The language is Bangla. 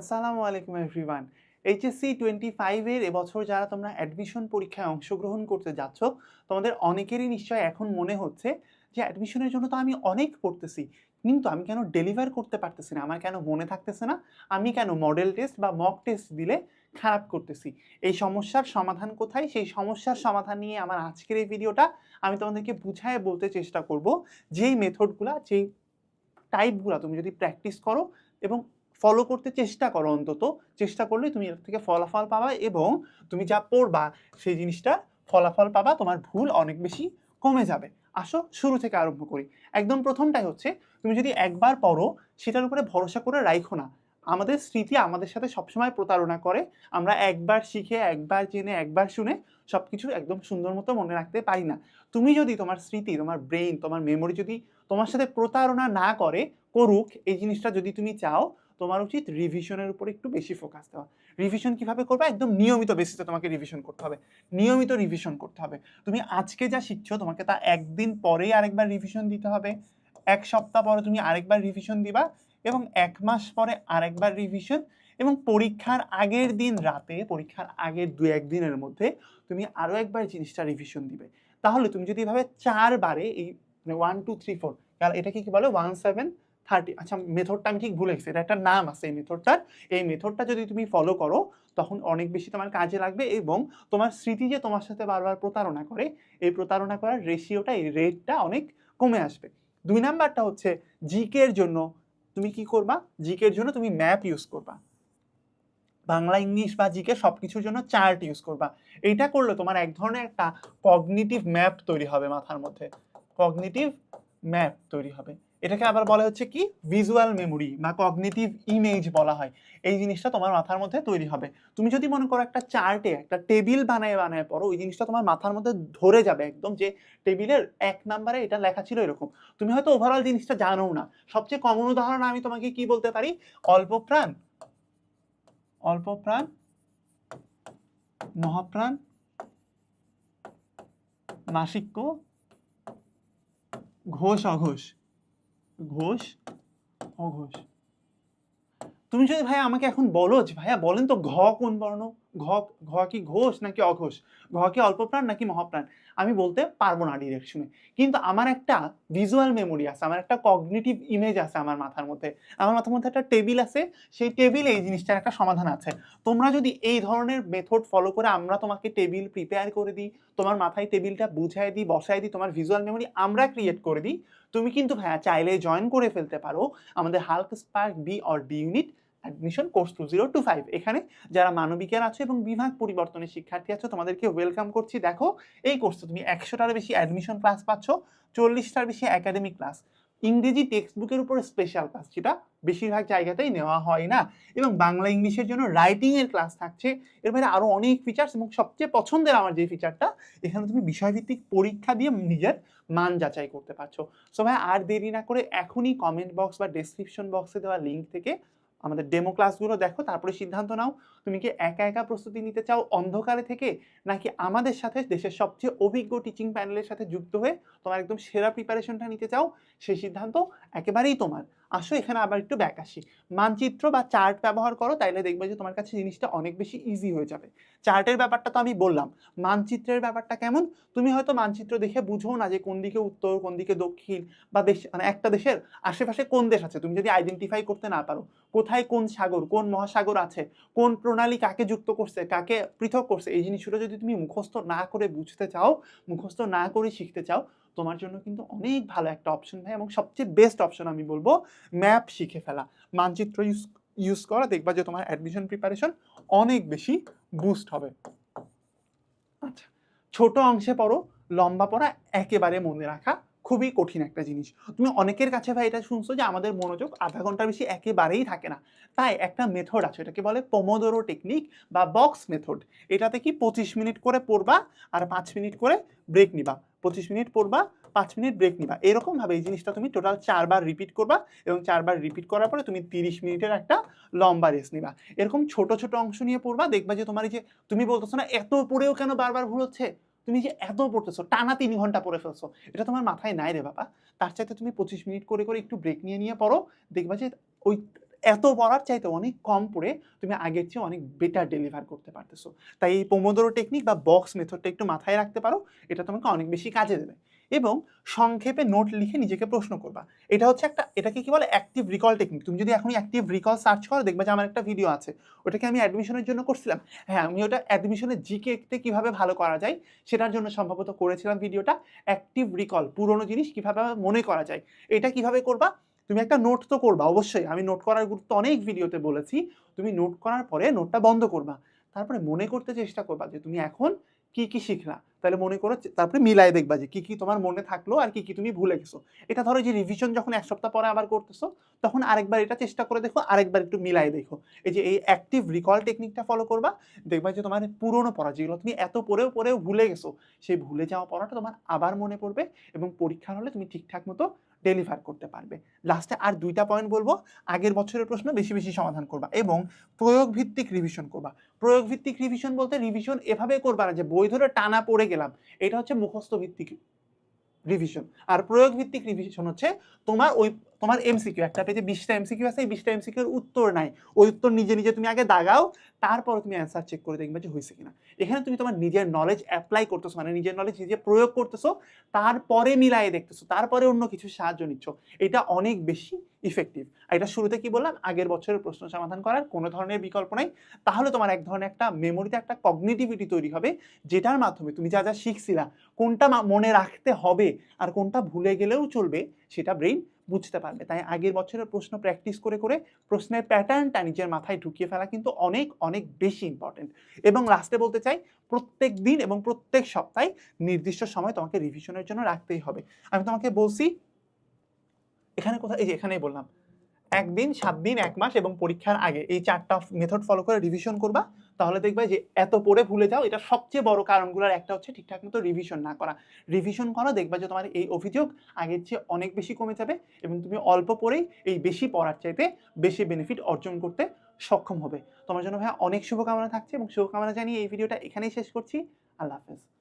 আসসালামু আলাইকুম এভরিওয়ান এইচএসসি টোয়েন্টি ফাইভের এবছর যারা তোমরা অ্যাডমিশন পরীক্ষায় অংশগ্রহণ করতে যাচ্ছ, তোমাদের অনেকেরই নিশ্চয় এখন মনে হচ্ছে যে অ্যাডমিশনের জন্য তো আমি অনেক পড়তেছি, কিন্তু আমি কেন ডেলিভার করতে পারতেছি না? আমার কেন মনে থাকতেছে না? আমি কেন মডেল টেস্ট বা মক টেস্ট দিলে খারাপ করতেছি? এই সমস্যার সমাধান কোথায়? সেই সমস্যার সমাধান নিয়ে আমার আজকের এই ভিডিওটা আমি তোমাদেরকে বুঝায় বলতে চেষ্টা করব, যেই মেথডগুলো যেই টাইপগুলো তুমি যদি প্র্যাকটিস করো এবং ফলো করতে চেষ্টা করো অন্তত। চেষ্টা করলে তুমি এর থেকে ফলাফল পাবা এবং তুমি যা পড়বা সেই জিনিসটা ফলাফল পাবা, তোমার ভুল অনেক বেশি কমে যাবে। আসো, শুরু থেকে আরম্ভ করি। একদম প্রথমটাই হচ্ছে, তুমি যদি একবার পড়ো, সেটার উপরে ভরসা করে রাখো না। আমাদের স্মৃতি আমাদের সাথে সবসময় প্রতারণা করে। আমরা একবার শিখে, একবার জেনে, একবার শুনে সব কিছু একদম সুন্দর মতো মনে রাখতে পারি না। তুমি যদি তোমার স্মৃতি, তোমার ব্রেইন তোমার মেমোরি যদি তোমার সাথে প্রতারণা না করে, করুক, এই জিনিসটা যদি তুমি চাও তোমার উচিত রিভিশনের উপর একটু বেশি ফোকাস দেওয়া। রিভিশন কীভাবে করবে? একদম নিয়মিত বেসিসে তোমাকে রিভিশন করতে হবে। নিয়মিত রিভিশন করতে হবে। তুমি আজকে যা শিখছো, তোমাকে তা একদিন পরেই আরেকবার রিভিশন দিতে হবে। এক সপ্তাহ পরে তুমি আরেকবার রিভিশন দিবা এবং এক মাস পরে আরেকবার রিভিশন এবং পরীক্ষার আগের দিন রাতে, পরীক্ষার আগের দু একদিনের মধ্যে তুমি আরও একবার জিনিসটা রিভিশন দিবে। তাহলে তুমি যদি এভাবে চারবারে এই ওয়ান টু থ্রি ফোর কারণ এটাকে কি বলে? ওয়ান সেভেন থার্টি আচ্ছা মেথডটা আমি ঠিক ভুলে গেছি, এটা একটা নাম আছে এই মেথডটার এই মেথডটা যদি তুমি ফলো করো, তখন অনেক বেশি তোমার কাজে লাগবে এবং তোমার স্মৃতি যে তোমার সাথে বারবার প্রতারণা করে, এই প্রতারণা করার রেশিওটা এই রেটটা অনেক কমে আসবে। দুই নাম্বারটা হচ্ছে জিকের জন্য তুমি কি করবা? জিকের জন্য তুমি ম্যাপ ইউজ করবা। বাংলা, ইংলিশ বা জিকে সব কিছুর জন্য চার্ট ইউজ করবা। এইটা করলে তোমার এক ধরনের একটা কগনিটিভ ম্যাপ তৈরি হবে মাথার মধ্যে। কগনিটিভ ম্যাপ তৈরি হবে। এটাকে আবার বলা হচ্ছে কি? ভিজুয়াল মেমোরি বা কগনিটিভ ইমেজ বলা হয়। এই জিনিসটা তোমার মাথার মধ্যে তৈরি হবে। তুমি যদি মনে করো একটা চার্টে একটা টেবিল বানায় বানায় পড়ো, ওই জিনিসটা তোমার মাথার মধ্যে ধরে যাবে একদম যে টেবিলের এক নাম্বারে এটা লেখা ছিল এরকম। তুমি হয়তো ওভারঅল জিনিসটা জানো না। সবচেয়ে কমন উদাহরণ আমি তোমাকে কি বলতে পারি? অল্প প্রাণ। অল্প প্রাণ। মহাপ্রাণ। মাসিক্য। ঘোষ অঘোষ ঘোষ, অঘোষ। তুমি যদি ভাইয়া আমাকে এখন বলো যে ভাইয়া বলেন তো ঘ কোন বর্ণ? ঘ ঘ কি ঘোষ নাকি অঘোষ? ঘ কি অল্পপ্রাণ নাকি মহাপ্রাণ? আমি বলতে পারব না ডিরেকশনে কিন্তু আমার একটা ভিজুয়াল মেমোরি আছে, আমার একটা কগনিটিভ ইমেজ আছে আমার মাথার মধ্যে। আমার মাথার মধ্যে একটা টেবিল আছে, সেই টেবিলে এই জিনিসটার একটা সমাধান আছে। তোমরা যদি এই ধরনের মেথড ফলো করে আমরা তোমাকে টেবিল প্রিপেয়ার করে দিই, তোমার মাথায় টেবিলটা বুঝাই দিই বসাই দিই, তোমার ভিজুয়াল মেমোরি আমরা ক্রিয়েট করে দিই তুমি কিন্তু ভাইয়া চাইলে জয়েন করে ফেলতে পারো আমাদের Hulk spark B or D unit admission course two zero two five এখানে যারা মানবিকের আছো এবং বিভাগ পরিবর্তনের শিক্ষার্থী আছো, তোমাদেরকে ওয়েলকাম করছি। দেখো, এই কোর্সে তুমি একশোটার বেশি অ্যাডমিশন ক্লাস পাচ্ছ, চল্লিশটার বেশি একাডেমিক ক্লাস ইংরেজি টেক্সট বুকের উপর স্পেশাল ক্লাস যেটা বেশিরভাগ জায়গাতেই নেওয়া হয় না। এবং বাংলা ইংলিশের জন্য রাইটিংয়ের ক্লাস থাকছে। এর বাইরে আরও অনেক ফিচার্স এবং সবচেয়ে পছন্দের আমার যে ফিচারটা এখানে তুমি বিষয়ভিত্তিক পরীক্ষা দিয়ে নিজের মান যাচাই করতে পারছ। সো ভাই, আর দেরি না করে এখনই কমেন্ট বক্স বা ডেসক্রিপশন বক্সে দেওয়া লিঙ্ক থেকে আমাদের ডেমো ক্লাসগুলো দেখো, তারপরে সিদ্ধান্ত নাও, তুমি কি একা একা প্রস্তুতি নিতে চাও অন্ধকারে থেকে, নাকি আমাদের সাথে দেশের সবচেয়ে অভিজ্ঞ টিচিং প্যানেলের সাথে যুক্ত হয়ে তোমার একদম সেরা প্রিপারেশনটা নিতে চাও? সেই সিদ্ধান্ত একেবারেই তোমার। আসো, এখানে আবার একটু ব্যাক আসি। মানচিত্র বা চার্ট ব্যবহার করো, তাইলে দেখবে যে তোমার কাছে জিনিসটা অনেক বেশি ইজি হয়ে যাবে। চার্টের ব্যাপারটা তো আমি বললাম। মানচিত্রের ব্যাপারটা কেমন? তুমি হয়তো মানচিত্র দেখে বুঝো না যে কোন দিকে উত্তর, কোন দিকে দক্ষিণ বা দেশ মানে একটা দেশের আশেপাশে কোন দেশ আছে। তুমি যদি আইডেন্টিফাই করতে না পারো, কোথায় কোন সাগর, কোন মহাসাগর আছে, কোন প্রণালী কাকে যুক্ত করছে, কাকে পৃথক করছে, এই জিনিসগুলো যদি তুমি মুখস্থ না করে বুঝতে চাও, মুখস্থ না করে শিখতে চাও তোমার জন্য কিন্তু অনেক ভালো একটা অপশন ভাই এবং সবচেয়ে বেস্ট অপশন আমি বলব ম্যাপ শিখে ফেলা। মানচিত্র ইউজ ইউজ করা, দেখবা যে তোমার অ্যাডমিশন প্রিপারেশন অনেক বেশি বুস্ট হবে। আচ্ছা ছোট অংশে পড়ো, লম্বা পড়া একেবারে মনে রাখা খুবই কঠিন একটা জিনিস। তুমি অনেকের কাছে ভাই এটা শুনছো যে আমাদের মনোযোগ আধা ঘণ্টার বেশি একেবারেই থাকে না। তাই একটা মেথড আছে এটাকে বলে পোমোদোরো টেকনিক বা বক্স মেথড এটাতে কি পঁচিশ মিনিট করে পড়বা আর পাঁচ মিনিট করে ব্রেক নিবা। পঁচিশ মিনিট পড়বা, পাঁচ মিনিট ব্রেক নিবা। এরকমভাবে এই জিনিসটা তুমি টোটাল চারবার রিপিট করবা এবং চারবার রিপিট করার পরে তুমি তিরিশ মিনিটের একটা লম্বা রেস্ট নিবা। এরকম ছোট ছোট অংশ নিয়ে পড়বা, দেখবা যে তোমার এই যে তুমি বলতেছো না, এত পড়েও কেন বারবার ভুল হচ্ছে? তুমি যে এত পড়তেছো, টানা তিন ঘণ্টা পড়ে ফেলছো, এটা তোমার মাথায় নাই রে বাবা। তার চাইতে তুমি পঁচিশ মিনিট করে করে একটু ব্রেক নিয়ে নিয়ে পড়ো, দেখবা যে ওই এত পড়ার চাইতে অনেক কম পড়ে তুমি আগের চেয়ে অনেক বেটার ডেলিভার করতে পারতেছো। তাই এই পোমোদোরো টেকনিক বা বক্স মেথডটা একটু মাথায় রাখতে পারো, এটা তোমাকে অনেক বেশি কাজে দেবে। এবং সংক্ষেপে নোট লিখে নিজেকে প্রশ্ন করবা। এটা হচ্ছে একটা, এটাকে কি বলে অ্যাক্টিভ রিকল টেকনিক তুমি যদি এখন অ্যাক্টিভ রিকল সার্চ করো, দেখবে যে আমার একটা ভিডিও আছে। ওটাকে আমি অ্যাডমিশনের জন্য করছিলাম। হ্যাঁ আমি ওটা অ্যাডমিশনের জিকেতে কীভাবে ভালো করা যায়, সেটার জন্য সম্ভবত করেছিলাম ভিডিওটা অ্যাক্টিভ রিকল পুরনো জিনিস কীভাবে মনে করা যায়, এটা কীভাবে করবা? তুমি একটা নোট তো করবা, অবশ্যই। আমি নোট করার গুরুত্ব অনেক ভিডিওতে বলেছি। তুমি নোট করার পরে নোটটা বন্ধ করবা। তারপরে মনে করতে চেষ্টা করবা যে তুমি এখন কি কি শিখলা। তাহলে মনে করো তারপরে মিলাই দেখবা যে কি কি তোমার মনে থাকল আর কি কি তুমি ভুলে গেছো। এটা ধরো যে রিভিশন যখন এক সপ্তাহ পরে আবার করতেছো, তখন আরেকবার এটা চেষ্টা করে দেখো, আরেকবার একটু মিলাই দেখো। এই যে এই অ্যাক্টিভ রিকল টেকনিকটা ফলো করবা, দেখবা যে তোমার পুরনো পড়া, যেগুলো তুমি এত পড়েও পড়েও ভুলে গেছো, সেই ভুলে যাওয়া পড়াটা তোমার আবার মনে পড়বে এবং পরীক্ষার হলে তুমি ঠিকঠাক মতো ডেলিভার করতে পারবে। লাস্টে আর দুইটা পয়েন্ট বলব, আগের বছরের প্রশ্ন বেশি বেশি সমাধান করবা এবং প্রয়োগ ভিত্তিক রিভিশন করবা। প্রয়োগ ভিত্তিক রিভিশন বলতে রিভিশন এভাবে করবা না যে বই ধরে টানা পড়ে গেলাম, এটা হচ্ছে মুখস্থ ভিত্তিক রিভিশন আর প্রয়োগ ভিত্তিক রিভিশন হচ্ছে তোমার ওই তোমার এমসিকিউ একটা পেজে বিশটা এমসিকিউ আছে, এই বিশটা এমসিকিউর উত্তর নাই। ওই উত্তর নিজে নিজে তুমি আগে দাগাও, তারপর তুমি অ্যান্সার চেক করে দেখবে যে হয়েছে কিনা। এখানে তুমি তোমার নিজের নলেজ অ্যাপ্লাই করতেছো মানে নিজের নলেজ নিজে প্রয়োগ করতেছো, তারপরে মিলায়ে দেখতেছো, তারপরে অন্য কিছু সাহায্য নিচ্ছ। এটা অনেক বেশি ইফেক্টিভ আর এটা শুরুতে কি বললাম? আগের বছরের প্রশ্ন সমাধান করার কোনো ধরনের বিকল্প নাই। তাহলে তোমার এক ধরনের একটা মেমোরিতে একটা কগনিটিভিটি তৈরি হবে, যেটার মাধ্যমে তুমি যা যা শিখছিলা, কোনটা মনে রাখতে হবে আর কোনটা ভুলে গেলেও চলবে, সেটা ব্রেইন বুঝতে পারবে। তাই আগের বছরের প্রশ্ন প্র্যাকটিস করে করে প্রশ্নের প্যাটার্নটা নিজের মাথায় ঢুকিয়ে ফেলা কিন্তু অনেক অনেক বেশি ইম্পর্টেন্ট এবং লাস্টে বলতে চাই, প্রত্যেক দিন এবং প্রত্যেক সপ্তাহে নির্দিষ্ট সময় তোমাকে রিভিশনের জন্য রাখতেই হবে। আমি তোমাকে বলছি, এখানে কোথায়, এই যে এখানেই বললাম একদিন, সাত দিন, এক মাস এবং পরীক্ষার আগে এই চারটা মেথড ফলো করে রিভিশন করবা। তাহলে দেখবে যে এত পড়ে ভুলে যাও, এটা সবচেয়ে বড় কারণগুলোর একটা হচ্ছে ঠিকঠাক মতো রিভিশন না করা। রিভিশন করো দেখবা যে তোমার এই অভিযোগ আগের চেয়ে অনেক বেশি কমে যাবে এবং তুমি অল্প পড়েই এই বেশি পড়ার চাইতে বেশি বেনিফিট অর্জন করতে সক্ষম হবে। তোমার জন্য ভাইয়া অনেক শুভকামনা থাকছে এবং শুভকামনা জানিয়ে এই ভিডিওটা এখানেই শেষ করছি। আল্লাহ হাফেজ।